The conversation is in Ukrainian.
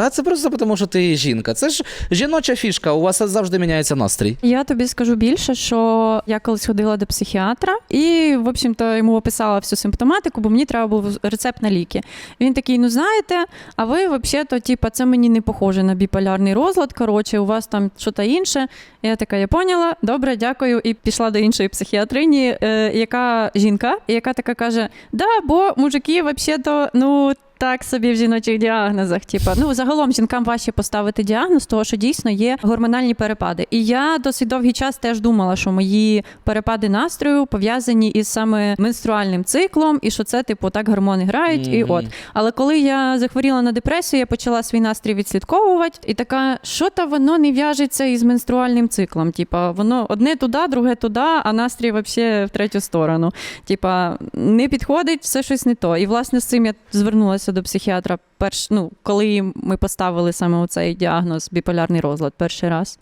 А це просто тому, що ти жінка. Це ж жіноча фішка. У вас завжди міняється настрій. Я тобі скажу більше, що я колись ходила до психіатра і, в общем-то, йому описала всю симптоматику, бо мені треба був рецепт на ліки. Він такий: ну знаєте, а ви взагалі-то, типа, це мені не похоже на біполярний розлад. Коротше, у вас там щось інше. Я така, я поняла, добре, дякую. І пішла до іншої психіатрині, е, яка жінка, яка така каже: Да, бо мужики, взагалі-то, ну. Так собі в жіночих діагнозах. Типа, ну загалом жінкам важче поставити діагноз, того що дійсно є гормональні перепади. І я досить довгий час теж думала, що мої перепади настрою пов'язані із саме менструальним циклом, і що це, типу, так гормони грають. І от. Але коли я захворіла на депресію, я почала свій настрій відслідковувати, і така, що то воно не в'яжеться із менструальним циклом. Типа, воно одне туди, друге туди, а настрій взагалі в третю сторону. Типа, не підходить, все щось не то. І власне з цим я звернулася до психіатра перш, ну, коли ми поставили саме оцей діагноз біполярний розлад перший раз.